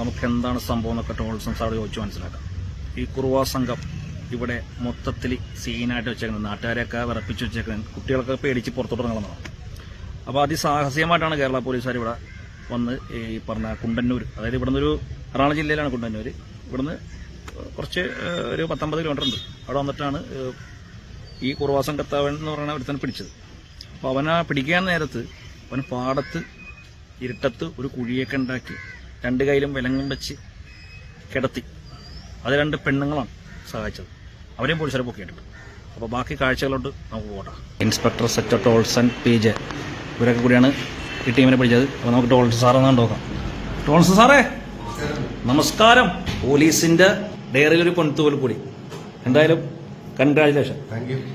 നമുക്ക് എന്താണ് സംഭവം എന്നൊക്കെ ടോൾസൺ സാർ ചോദിച്ചു മനസ്സിലാക്കാം. ഈ കുറുവാ സംഘം ഇവിടെ മൊത്തത്തിൽ സീനായിട്ട് വെച്ചേക്കുന്നത് നാട്ടുകാരെയൊക്കെ വിറപ്പിച്ച് വെച്ചേക്കുന്നത് കുട്ടികളൊക്കെ പേടിച്ച് പുറത്തോട്ട് ഇറങ്ങുന്നതാണ്. അപ്പോൾ അതിസാഹസികമായിട്ടാണ് കേരള പോലീസുകാർ ഇവിടെ വന്ന് ഈ പറഞ്ഞ കുണ്ടന്നൂർ അതായത് ഇവിടുന്ന് ഒരു എറണാകുളം ജില്ലയിലാണ് കുണ്ടന്നൂർ ഇവിടുന്ന് കുറച്ച് ഒരു പത്തൊമ്പത് കിലോമീറ്റർ ഉണ്ട്. അവിടെ വന്നിട്ടാണ് ഈ കുറുവാസം കത്താവൻ എന്ന് പറയുന്ന ഒരുത്തനെ പിടിച്ചത്. അപ്പോൾ അവനെ പിടിക്കാൻ നേരത്ത് അവൻ പാടത്ത് ഇരുട്ടത്ത് ഒരു കുഴിയൊക്കെ ഉണ്ടാക്കി രണ്ട് കയ്യിലും വിലങ്ങും വെച്ച് കിടത്തി. അത് രണ്ട് പെണ്ണുങ്ങളാണ് സഹായിച്ചത്. അവരെയും പോലീസുകാരെ പൊക്കിയിട്ടുണ്ട്. അപ്പോൾ ബാക്കി കാഴ്ചകളോട്ട് നമുക്ക് പോകാം ഇൻസ്പെക്ടർ സെറ്റ് ടോൾസൺ പേജ് ഇവരൊക്കെ കൂടിയാണ് ഈ ടീമിനെ പിടിച്ചത്. അപ്പോൾ നമുക്ക് ടോൾസൺ സാറെന്നാണ് നോക്കാം. ടോൾസൺ സാറേ നമസ്കാരം. പോലീസിന്റെ ഡയറിയിൽ ഒരു പൊൻതൂവൽ കൂടി. എന്തായാലും കൺഗ്രാചുലേഷൻ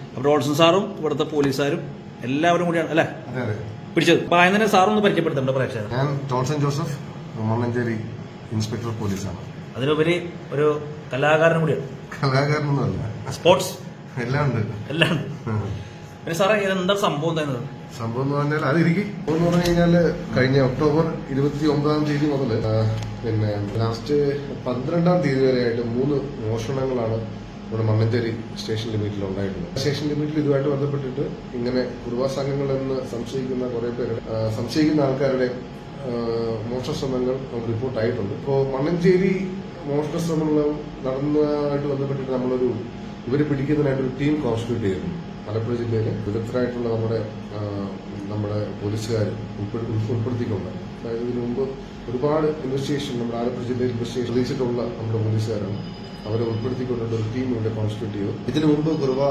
അപ്പോൾ ടോൾസൺ സാറും ഇവിടുത്തെ പോലീസുകാരും എല്ലാവരും കൂടിയാണ് അല്ലേ? പിടിച്ചത്. അപ്പോൾ ആദ്യം തന്നെ സാറൊന്ന് പരിചയപ്പെടുത്തുന്നുണ്ട് പ്രേക്ഷകർ ഞാൻ ടോൾസൺ ജോസഫ് മണ്ണഞ്ചേരി ഇൻസ്പെക്ടർ പോലീസാണ്. അതിലുപരി ഒരു കലാകാരൻ കൂടിയാണ്. കലാകാരനൊന്നുമല്ല. സ്പോർട്സ്. എല്ലാം ഉണ്ട്. എല്ലാം ഉണ്ട്. പിന്നെ സാറേ ഇതെന്താ സംഭവം തന്നെ സംഭവം എന്ന് പറഞ്ഞാൽ അതിരിക്കും എന്ന് പറഞ്ഞു കഴിഞ്ഞാൽ കഴിഞ്ഞ ഒക്ടോബർ ഇരുപത്തി ഒമ്പതാം തീയതി മുതൽ പിന്നെ ലാസ്റ്റ് പന്ത്രണ്ടാം തീയതി വരെയായിട്ട് മൂന്ന് മോഷണങ്ങളാണ് നമ്മുടെ മണ്ണഞ്ചേരി സ്റ്റേഷൻ ലിമിറ്റിൽ ഉണ്ടായിട്ടുള്ളത്. സ്റ്റേഷൻ ലിമിറ്റിൽ ഇതുമായിട്ട് ബന്ധപ്പെട്ടിട്ട് ഇങ്ങനെ കുറുവാ സംഘങ്ങൾ എന്ന് സംശയിക്കുന്ന കുറെ പേരുടെ സംശയിക്കുന്ന ആൾക്കാരുടെ മോഷണ ശ്രമങ്ങൾ നമുക്ക് റിപ്പോർട്ട് ആയിട്ടുണ്ട്. ഇപ്പോൾ മണ്ണഞ്ചേരി മോഷണ ശ്രമങ്ങൾ നടന്നതായിട്ട് ബന്ധപ്പെട്ടിട്ട് നമ്മളൊരു ഇവരെ പിടിക്കുന്നതിനായിട്ട് ഒരു ടീം കോൺസ്റ്റിറ്റ്യൂട്ട് ചെയ്യുന്നു ആലപ്പുഴ ജില്ലയിൽ വിദഗ്ധരായിട്ടുള്ള നമ്മുടെ നമ്മുടെ പോലീസുകാർ ഉൾപ്പെടുത്തിക്കൊണ്ട് അതായത് ഇതിനു മുമ്പ് ഒരുപാട് ഇൻവെസ്റ്റിഗേഷൻ നമ്മുടെ ആലപ്പുഴ ജില്ലയിൽ ഇൻവെസ്റ്റിഗേഷൻ തെളിയിച്ചിട്ടുള്ള നമ്മുടെ പോലീസുകാരാണ്. അവരെ ഉൾപ്പെടുത്തിക്കൊണ്ടുള്ള ഒരു ടീം ഇവിടെ കോൺസ്റ്റിറ്റ്യൂട്ട് ചെയ്തു. ഇതിനു മുമ്പ് ഗുരുവ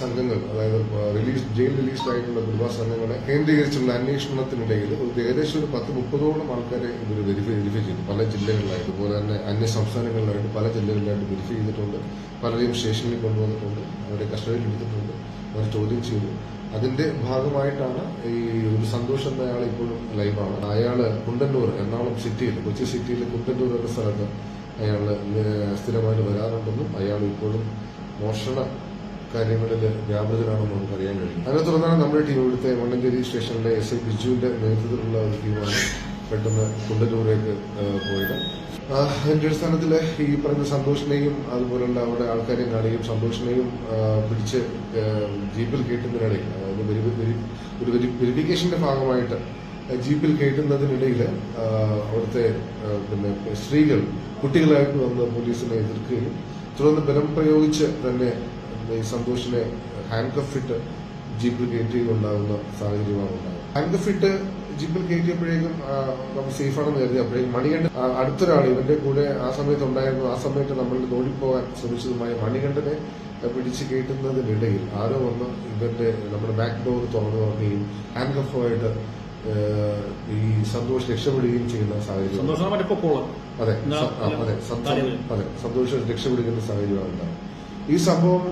സംഘങ്ങൾ അതായത് റിലീസ് ജയിൽ റിലീസ്ഡായിട്ടുള്ള ഗുരുവ സംഘങ്ങളെ കേന്ദ്രീകരിച്ചുള്ള അന്വേഷണത്തിനിടയിൽ ഏകദേശം ഒരു പത്ത് മുപ്പതോളം ആൾക്കാരെ ഇവർ വെരിഫൈ വെരിഫൈ ചെയ്തു. പല ജില്ലകളിലായിട്ട് അതുപോലെ തന്നെ അന്യ സംസ്ഥാനങ്ങളിലായിട്ട് പല ജില്ലകളിലായിട്ട് വെരിഫൈ ചെയ്തിട്ടുണ്ട്. പലരെയും സ്റ്റേഷനിൽ കൊണ്ടുവന്നിട്ടുണ്ട്. അവരെ കസ്റ്റഡിയിൽ എടുത്തിട്ടുണ്ട്. അവർ ചോദ്യം ചെയ്തു. അതിന്റെ ഭാഗമായിട്ടാണ് ഈ ഒരു സന്തോഷ് എന്ന അയാൾ ഇപ്പോഴും ലൈവാണ് അയാൾ കുണ്ടന്നൂർ എറണാകുളം സിറ്റിയിൽ കൊച്ചി സിറ്റിയിൽ കുണ്ടന്നൂർ എന്ന സ്ഥലത്ത് അയാൾ സ്ഥിരമായിട്ട് വരാറുണ്ടെന്നും അയാൾ ഇപ്പോഴും മോഷണ കാര്യങ്ങളിൽ വ്യാപൃതരാണെന്ന് നമുക്ക് അറിയാൻ കഴിയും. അതിനെ തുടർന്നാണ് നമ്മുടെ ടീം ഇവിടുത്തെ വണ്ണഞ്ചേരി സ്റ്റേഷനിലെ എസ് ഐ ബിജുവിന്റെ നേതൃത്വത്തിലുള്ള ഒരു ടീമാണ് പെട്ടെന്ന് കുണ്ടന്നൂരേക്ക് പോയത്. അതിന്റെ അടിസ്ഥാനത്തിൽ ഈ പറഞ്ഞ സന്തോഷിനെയും അതുപോലുള്ള അവിടെ ആൾക്കാരെയും കാണുകയും സന്തോഷിനെയും പിടിച്ച് ജീപ്പിൽ കയറ്റുന്നതിനിടയിൽ അതായത് ഒരു വെരിഫിക്കേഷന്റെ ഭാഗമായിട്ട് ജീപ്പിൽ കയറ്റുന്നതിനിടയിൽ ആ, അവിടുത്തെ പിന്നെ സ്ത്രീകൾ കുട്ടികളായിട്ട് വന്ന് പോലീസിനെ എതിർക്കുകയും തുടർന്ന് ബലം പ്രയോഗിച്ച് തന്നെ ഈ സന്തോഷിനെ ഹാൻഡ് കഫ് ഇട്ട് ജീപ്പിൽ കയറ്റുകയുണ്ടാകുന്ന സാഹചര്യമാണ് ഉണ്ടായത്. ഹാൻഡ് കഫ് ജീപ്പിൽ കയറ്റിയപ്പോഴേക്കും നമുക്ക് സേഫാണെന്ന് കരുതി. അപ്പോഴേക്കും മണികണ്ഠൻ അടുത്തൊരാൾ ഇവന്റെ കൂടെ ആ സമയത്ത് ഉണ്ടായിരുന്നു. ആ സമയത്ത് നമ്മൾ ഓടിപ്പോകാൻ ശ്രമിച്ചതുമായ മണികണ്ഠനെ പിടിച്ച് കയറ്റുന്നതിനിടയിൽ ആരോ വന്ന് ഇവന്റെ നമ്മുടെ ബാക്ക് ഡോർ തുറന്നു തുറക്കുകയും ഹാൻഡ് കഫുമായിട്ട് ഈ സന്തോഷ് രക്ഷപ്പെടുകയും ചെയ്യുന്ന സാഹചര്യം. അതെ അതെ. സന്തോഷം രക്ഷപ്പെടുന്ന സാഹചര്യമാണ് ഉണ്ടായത്. ഈ സംഭവം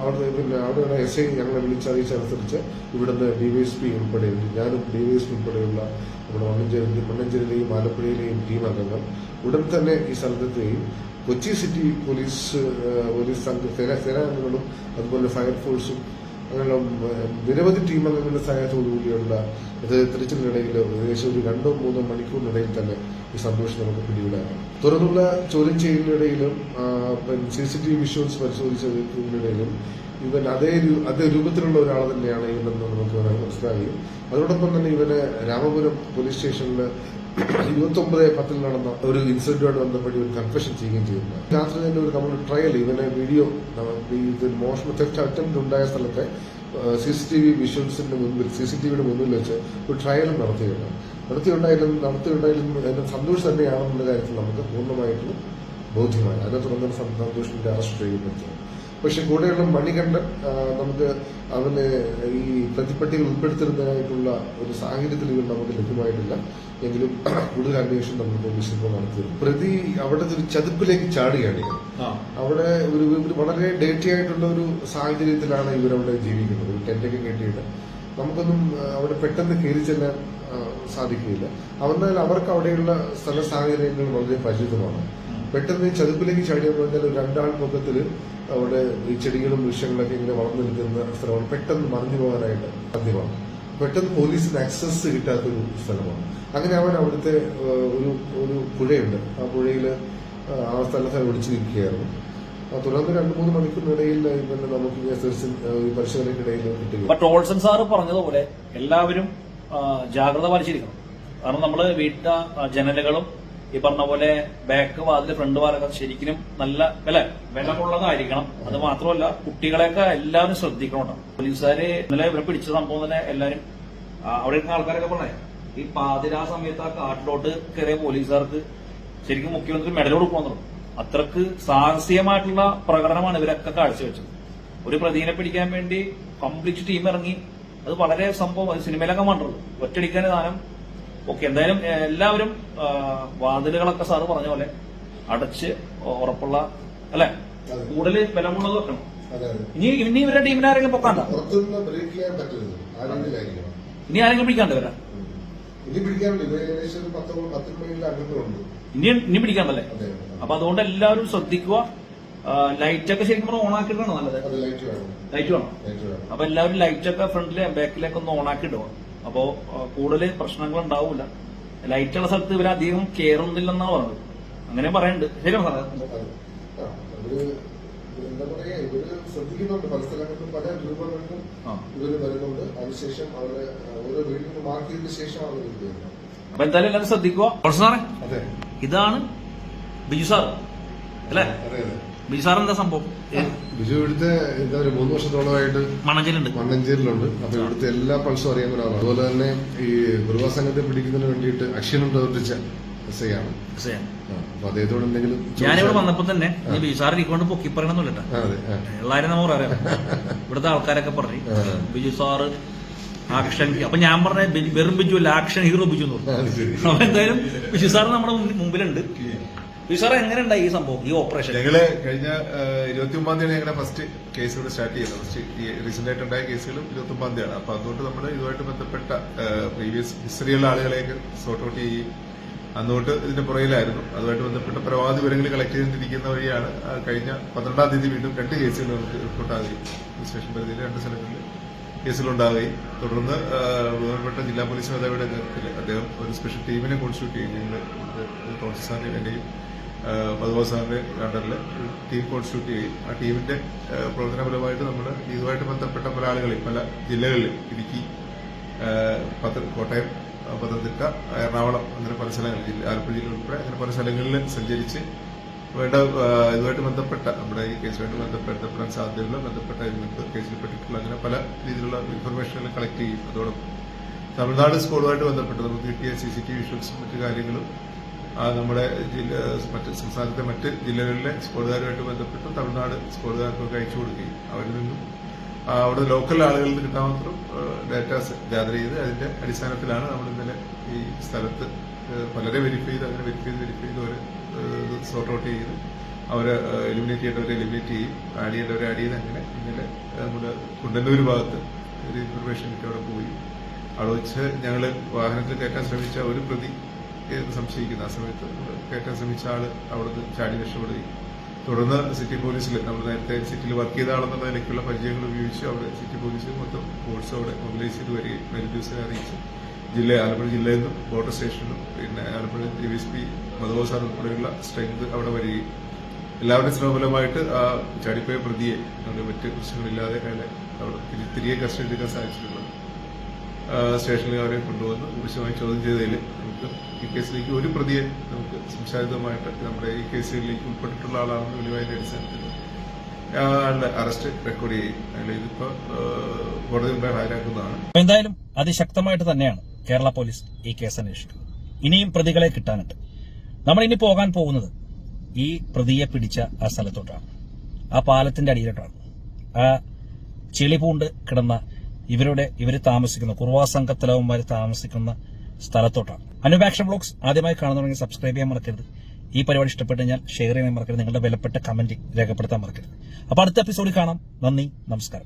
അവിടെ പിന്നെ അവിടെയുള്ള എസ് ഐ ഞങ്ങളെ വിളിച്ചറിയിച്ചനുസരിച്ച് ഇവിടുന്ന് ഡിവൈഎസ്പി ഉൾപ്പെടെ ഞാനും ഡിവൈഎസ്പി ഉൾപ്പെടെയുള്ള നമ്മുടെ മണ്ണഞ്ചേരി മണ്ണഞ്ചേരിയിലെയും ആലപ്പുഴയിലെയും ടീം അംഗങ്ങൾ ഉടൻ തന്നെ ഈ സ്ഥലത്തെത്തുകയും കൊച്ചി സിറ്റി പോലീസ് പോലീസ് സംഘ സേന സേനാംഗങ്ങളും അതുപോലെ ഫയർഫോഴ്സും അങ്ങനെയുള്ള നിരവധി ടീം അംഗങ്ങളുടെ സഹായത്തോടുകൂടിയുള്ള ഇത് തിരച്ചിലിനിടയിൽ ഏകദേശം ഒരു രണ്ടോ മൂന്നോ മണിക്കൂറിനിടയിൽ തന്നെ ഈ സന്തോഷം നമുക്ക് പിടിവിടാനാണ് തുടർന്നുള്ള ചോദ്യം ചെയ്യുന്നതിനിടയിലും C C T V visuals പരിശോധിച്ചതിനിടയിലും ഇവൻ അതേ അതേ രൂപത്തിലുള്ള ഒരാൾ തന്നെയാണ് ഇവനെന്ന് നമുക്ക് മനസ്സിലായി അതോടൊപ്പം തന്നെ ഇവന് രാമപുരം പോലീസ് സ്റ്റേഷനിൽ ഇരുപത്തി ഒമ്പത് പത്തിൽ നടന്ന ഒരു ഇൻസിഡന്റുമായിട്ട് ബന്ധപ്പെട്ട് ഒരു കൺഫെഷൻ ചെയ്യുകയും ചെയ്യുന്നു. രാത്രി തന്നെ ഒരു നമ്മൾ ട്രയൽ ഇവനെ വീഡിയോ ഇത് മോഷണ തെറ്റ് അറ്റംപ്റ്റ് ഉണ്ടായ സ്ഥലത്തെ സി സി ടി വി വിഷ്വൽസിന്റെ മുൻപിൽ സി സി ടി വിയുടെ മുന്നിൽ വെച്ച് ഒരു ട്രയൽ നടത്തിയിട്ടുണ്ട്. നടത്തിയുണ്ടായാലും നടത്തിയുണ്ടായാലും അതിന്റെ സന്തോഷ് തന്നെയാണെന്നുള്ള കാര്യത്തിൽ നമുക്ക് പൂർണമായിട്ടും ബോധ്യമായി അതിനെ തുടർന്ന് സന്തോഷിന്റെ അറസ്റ്റ് ചെയ്യുന്നത് പക്ഷെ കൂടെയുള്ള മണികണ്ഠൻ നമുക്ക് അവന് ഈ പ്രതിപ്പട്ടികൾ ഉൾപ്പെടുത്തുന്നതിനായിട്ടുള്ള ഒരു സാഹചര്യത്തിൽ ഇവർ നമുക്ക് ലഭ്യമായിട്ടില്ല. എങ്കിലും കൂടുതൽ അന്വേഷണം നമ്മൾ പോലീസ് ഇപ്പോൾ നടത്തിയിരുന്നു പ്രതി അവിടെ ഒരു ചതുപ്പിലേക്ക് ചാടുകയാണ് ഇവർ. അവിടെ ഒരു വളരെ ഡേറ്റി ആയിട്ടുള്ള ഒരു സാഹചര്യത്തിലാണ് ഇവരവിടെ ജീവിക്കുന്നത്. ഒരു ടെന്റൊക്കെ കെട്ടിയിട്ട്. നമുക്കൊന്നും അവിടെ പെട്ടെന്ന് കയറി ചെല്ലാൻ സാധിക്കുകയില്ല. അവന്നാൽ അവർക്ക് അവിടെയുള്ള സ്ഥല സാഹചര്യങ്ങൾ വളരെ പരിചിതമാണ്. പെട്ടെന്ന് ചതുപ്പിലേക്ക് ചാടിയെന്ന് പറഞ്ഞാൽ ഒരു രണ്ടാൾ പൊക്കത്തിൽ അവിടെ ഈ ചെടികളും വൃക്ഷങ്ങളൊക്കെ ഇങ്ങനെ വളർന്നു നിൽക്കുന്ന സ്ഥലമാണ്. പെട്ടെന്ന് മറിഞ്ഞു പോകാനായിട്ട് സാധ്യമാണ്. പെട്ടെന്ന് പോലീസിന് ആക്സസ് കിട്ടാത്തൊരു സ്ഥലമാണ്. അങ്ങനെ അവൻ അവിടുത്തെ ഒരു ഒരു പുഴയുണ്ട്. ആ പുഴയിൽ ആ സ്ഥലത്ത് ഒളിച്ചു നിൽക്കുകയായിരുന്നു തുടർന്ന് രണ്ട് മൂന്ന് മണിക്കൂറിനിടയിൽ പിന്നെ നമുക്ക് പരിശോധനയ്ക്കിടയിൽ ടോൾസൺ സാറ് പറഞ്ഞതുപോലെ എല്ലാവരും ജാഗ്രത പാലിച്ചിരിക്കണം. കാരണം നമ്മൾ വീട്ട ജനലുകളും ഈ പറഞ്ഞ പോലെ ബാക്ക് വാതിൽ ഫ്രണ്ട് വാലൊക്കെ ശരിക്കും നല്ല അല്ലെ? വിലമുള്ളതായിരിക്കണം. അത് മാത്രമല്ല കുട്ടികളെയൊക്കെ എല്ലാവരും ശ്രദ്ധിക്കണം പോലീസുകാര് ഇന്നലെ ഇവരെ പിടിച്ച സംഭവം തന്നെ എല്ലാരും അവിടെ ഇരുന്ന ആൾക്കാരൊക്കെ പറഞ്ഞേ ഈ പാതിരാ സമയത്ത് ആ കാട്ടിലോട്ട് കയറിയ പോലീസുകാർക്ക് ശരിക്കും മുഖ്യമന്ത്രി മെഡൽ കൊടുക്കണം തുടങ്ങും. അത്രയ്ക്ക് സാഹസികമായിട്ടുള്ള പ്രകടനമാണ് ഇവരൊക്കെ കാഴ്ചവെച്ചത്. ഒരു പ്രതിനെ പിടിക്കാൻ വേണ്ടി കംപ്ലീറ്റ് ടീം ഇറങ്ങി. അത് വളരെ സംഭവം സിനിമയിലൊക്കെ കണ്ടുള്ളൂ ഒറ്റടിക്കാൻ സാധനം ഓക്കെ എന്തായാലും എല്ലാവരും വാതിലുകളൊക്കെ സാറ് പറഞ്ഞ പോലെ അടച്ച് ഉറപ്പുള്ള അല്ലെ? കൂടുതൽ ബലമുള്ളത് വെക്കണം. ഇനി ഇനി ഇവരുടെ ടീമിനെ ആരെങ്കിലും പൊക്കാണ്ട? ഇനി ആരെങ്കിലും പിടിക്കാണ്ട് വരാം ഇനി ഇനി പിടിക്കാണ്ടല്ലേ? അപ്പൊ അതുകൊണ്ട് എല്ലാവരും ശ്രദ്ധിക്കുക. ലൈറ്റൊക്കെ ശരിക്കും പറഞ്ഞാൽ ഓൺ ആക്കിയിട്ടാണോ നല്ലത് ലൈറ്റ് വേണം. അപ്പൊ എല്ലാവരും ലൈറ്റൊക്കെ ഫ്രണ്ടിലെ ബാക്കിലേക്ക് ഒന്ന് ഓൺ ആക്കി ഇടുക. അപ്പോ കൂടുതൽ പ്രശ്നങ്ങൾ ഉണ്ടാവില്ല ലൈറ്റുള്ള സ്ഥലത്ത് ഇവർ അധികം കയറുന്നില്ലെന്നാണ് പറഞ്ഞത്. അങ്ങനെ പറയണ്ട്. ശരി സാറേ? അത് ആ, അവർ എന്താ പറയാ ഇവർ ശ്രദ്ധിക്കുന്നുണ്ട്. പല സ്ഥലങ്ങളിലും പല രൂപങ്ങളിലും ഇവർ വരുന്നുണ്ട്. അതിനുശേഷം അവർ ഓരോ വീടിനും മാർക്ക് ചെയ്തതിനു ശേഷമാണ് ഇവർ വരുന്നത്. അപ്പൊ എന്തായാലും എല്ലാവരും ശ്രദ്ധിക്കുക. സാറേ ഇതാണ് ബിജു സാർ. അല്ലേ? അതെ അതെ ബിജു സാർ എന്താ സംഭവം ബിജു ഇവിടുത്തെ എന്താ പറയുക മൂന്ന് വർഷത്തോളമായിട്ട് മണഞ്ചലുണ്ട് മണ്ണഞ്ചേരിയിലുണ്ട്. അപ്പൊ ഇവിടുത്തെ എല്ലാ പൾസും അറിയാൻ ഒരാളാണ്. അതുപോലെ തന്നെ ഈ ഗുരുവാ സംഘത്തെ പിടിക്കുന്നതിന് വേണ്ടിയിട്ട് അക്ഷരം പ്രവർത്തിച്ച എസ് ഐ ആണ്. അപ്പൊ അദ്ദേഹത്തോട് എന്തെങ്കിലും ഞാനിവിടെ വന്നപ്പോ തന്നെ ഈ ബിജു സാർ ഇരിക്കൊണ്ട് പൊക്കി പറയണമെന്നില്ല. എല്ലാരും നമ്മൾ അറിയാം ഇവിടുത്തെ ആൾക്കാരൊക്കെ പറഞ്ഞു. ബിജു സാറ് ആക്ഷൻ അപ്പൊ ഞാൻ പറഞ്ഞ വെറും ബിജു അല്ല ആക്ഷൻ ഹീറോ ബിജു എന്ന് പറഞ്ഞു. അപ്പൊ എന്തായാലും ബിജു സാർ നമ്മുടെ മുമ്പിലുണ്ട്. സാർ എങ്ങനെ ഉണ്ടായി ഈ സംഭവം ഈ ഓപ്പറേഷൻ ഞങ്ങൾ കഴിഞ്ഞ ഇരുപത്തി ഒമ്പതാം തീയതി ഞങ്ങളുടെ ഫസ്റ്റ് കേസ് ഇവിടെ സ്റ്റാർട്ട് ചെയ്തത്. ഫസ്റ്റ് റീസെന്റ് ആയിട്ട് ഉണ്ടായ കേസുകളും ഇരുപത്തി ഒമ്പതാം തീയതിയാണ്. അപ്പൊ അതുകൊണ്ട് നമ്മൾ ഇതുമായിട്ട് ബന്ധപ്പെട്ട പ്രീവിയസ് ഹിസ്റ്ററിയുള്ള ആളുകളെയൊക്കെ സോർട്ട് ഔട്ട് ചെയ്യുകയും അന്നുകൊണ്ട് ഇതിന്റെ പുറകിലായിരുന്നു. അതുമായിട്ട് ബന്ധപ്പെട്ട പരമാവധി വിവരങ്ങൾ കളക്ട് ചെയ്തിരിക്കുന്ന വഴിയാണ് കഴിഞ്ഞ പന്ത്രണ്ടാം തീയതി വീണ്ടും രണ്ട് കേസുകൾ നമുക്ക് റിപ്പോർട്ടാകുകയും സ്റ്റേഷൻ പരിധിയിൽ രണ്ട് സ്ഥലങ്ങളിൽ കേസുകളുണ്ടാവുകയും തുടർന്ന് ബഹുമാനപ്പെട്ട ജില്ലാ പോലീസ് മേധാവിയുടെ നേതൃത്വത്തിൽ അദ്ദേഹം ഒരു സ്പെഷ്യൽ ടീമിനെ കോൺസ്റ്റിറ്റ്യൂട്ട് ചെയ്യും ഞങ്ങൾ ടോൺസ് സാറിന്റെ മധുബാബു സാറിന്റെ കണ്ടറിൽ ടീം കോൺസ്റ്റിറ്റ്യൂട്ട് ചെയ്യും. ആ ടീമിന്റെ പ്രവർത്തനപരമായിട്ട് നമ്മൾ ഇതുമായിട്ട് ബന്ധപ്പെട്ട പല ആളുകളിൽ പല ജില്ലകളിൽ ഇടുക്കി കോട്ടയം പത്തനംതിട്ട എറണാകുളം അങ്ങനെ പല സ്ഥലങ്ങളിൽ ജില്ല ആലപ്പുഴ ജില്ല ഉൾപ്പെടെ അങ്ങനെ പല സ്ഥലങ്ങളിൽ സഞ്ചരിച്ച് വേണ്ട ഇതുമായിട്ട് ബന്ധപ്പെട്ട നമ്മുടെ ഈ കേസുമായിട്ട് ബന്ധപ്പെട്ടപ്പെടാൻ സാധ്യതയുള്ള ബന്ധപ്പെട്ട കേസിൽപ്പെട്ടിട്ടുള്ള കേസിൽ പെട്ടിട്ടുള്ള അങ്ങനെ പല രീതിയിലുള്ള ഇൻഫർമേഷനുകൾ കളക്ട് ചെയ്യും. അതോടൊപ്പം തമിഴ്നാട് സ്കൂളുമായിട്ട് ബന്ധപ്പെട്ട് നമുക്ക് കിട്ടിയ സി സി ടി വി വിഷ്വൽസും മറ്റു കാര്യങ്ങളും നമ്മുടെ ജില്ല മറ്റ് സംസ്ഥാനത്തെ മറ്റ് ജില്ലകളിലെ സ്കൂളുകാരുമായിട്ട് ബന്ധപ്പെട്ട് തമിഴ്നാട് സ്കൂളുകാർക്കൊക്കെ അയച്ചു കൊടുക്കുകയും അവരിൽ നിന്നും അവിടെ ലോക്കൽ ആളുകളിൽ നിന്ന് കിട്ടാൻ മാത്രം ഡാറ്റാസ് ഗ്യാദർ ചെയ്ത് അതിന്റെ അടിസ്ഥാനത്തിലാണ് നമ്മൾ ഇന്നലെ ഈ സ്ഥലത്ത് പലരെ വെരിഫൈ ചെയ്ത് അങ്ങനെ വെരിഫൈ ചെയ്ത് വെരിഫൈ ചെയ്ത് അവരെ സോർട്ട് ഔട്ട് ചെയ്ത് അവരെ എലിമിനേറ്റ് ചെയ്യേണ്ടവരെ എലിമിനേറ്റ് ചെയ്യും. ആഡ് ചെയ്യേണ്ടവരെ ആഡ് ചെയ്ത് അങ്ങനെ ഇന്നലെ നമ്മുടെ കുണ്ടന്നൂർ ഭാഗത്ത് ഒരു ഇൻഫർമേഷൻ കിട്ടി അവിടെ പോയി. അവിടെ വെച്ച് ഞങ്ങൾ വാഹനത്തിൽ കയറ്റാൻ ശ്രമിച്ച ഒരു പ്രതി എന്ന് സംശയിക്കുന്ന ആ സമയത്ത് കയറ്റാൻ ശ്രമിച്ച ആൾ അവിടുന്ന് ചാടി രക്ഷപ്പെടുകയും. തുടർന്ന് സിറ്റി പോലീസിൽ നമ്മൾ നേരത്തെ സിറ്റിയിൽ വർക്ക് ചെയ്ത ആളെന്നുള്ള നിലയ്ക്കുള്ള പരിചയങ്ങൾ ഉപയോഗിച്ച് അവിടെ സിറ്റി പോലീസ് മൊത്തം ഫോഴ്സ് അവിടെ മൊബിലൈസ് ചെയ്ത് വരികയും വരും ദിവസം അറിയിച്ച് ജില്ല ആലപ്പുഴ ജില്ലയിൽ നിന്നും ബോർഡർ സ്റ്റേഷനിലും പിന്നെ Alappuzha D V S P Madhubabu sir ഉൾപ്പെടെയുള്ള സ്ട്രെങ്ത് അവിടെ വരികയും. എല്ലാവരുടെയും ശ്രമഫലമായിട്ട് ആ ചാടിപ്പോയ പ്രതിയെ മറ്റ് പ്രശ്നങ്ങളില്ലാതെ അയാളെ അവിടെ തിരി- തിരികെ കസ്റ്റഡി എടുക്കാൻ സാധിച്ചിട്ടുള്ളത് സ്റ്റേഷനിൽ അവരെ കൊണ്ടുവന്ന് വിശദമായി ചോദ്യം ചെയ്തതിൽ നമുക്ക് കേസിലേക്ക് ഒരു പ്രതിയെ നമുക്ക് സംശാരിതമായിട്ട് നമ്മുടെ ഈ കേസുകളിലേക്ക് ഉൾപ്പെട്ടിട്ടുള്ള ആളാണെന്ന് വെളിവായതിന്റെ അടിസ്ഥാനത്തിൽ അയാളുടെ അറസ്റ്റ് റെക്കോർഡ് ചെയ്യും. അയാളെ ഇതിപ്പോ ആ, കോടതി മുമ്പേ ഹാജരാക്കുന്നതാണ്. എന്തായാലും അതിശക്തമായിട്ട് തന്നെയാണ് കേരള പോലീസ് ഈ കേസ് അന്വേഷിക്കുന്നത്. ഇനിയും പ്രതികളെ കിട്ടാനുണ്ട്. നമ്മൾ ഇനി പോകാൻ പോകുന്നത് ഈ പ്രതിയെ പിടിച്ച ആ സ്ഥലത്തോട്ടാണ്. ആ പാലത്തിന്റെ അടിയിലോട്ടാണ്. ആ ചെളി പൂണ്ട് കിടന്ന ഇവരുടെ ഇവർ താമസിക്കുന്ന കുർവാ സംഘത്തലവന്മാർ താമസിക്കുന്ന സ്ഥലത്തോട്ടാണ്. അനുപാക്ഷൻ ബ്ലോഗ്സ് ആദ്യമായി കാണുന്നുണ്ടെങ്കിൽ സബ്സ്ക്രൈബ് ചെയ്യാൻ മറക്കരുത്. ഈ പരിപാടി ഇഷ്ടപ്പെട്ട് കഴിഞ്ഞാൽ ഷെയർ ചെയ്യാൻ മറക്കരുത്. നിങ്ങളുടെ വിലപ്പെട്ട കമന്റ് രേഖപ്പെടുത്താൻ മറക്കരുത്. അപ്പൊ അടുത്ത എപ്പിസോഡിൽ കാണാം. നന്ദി നമസ്കാരം.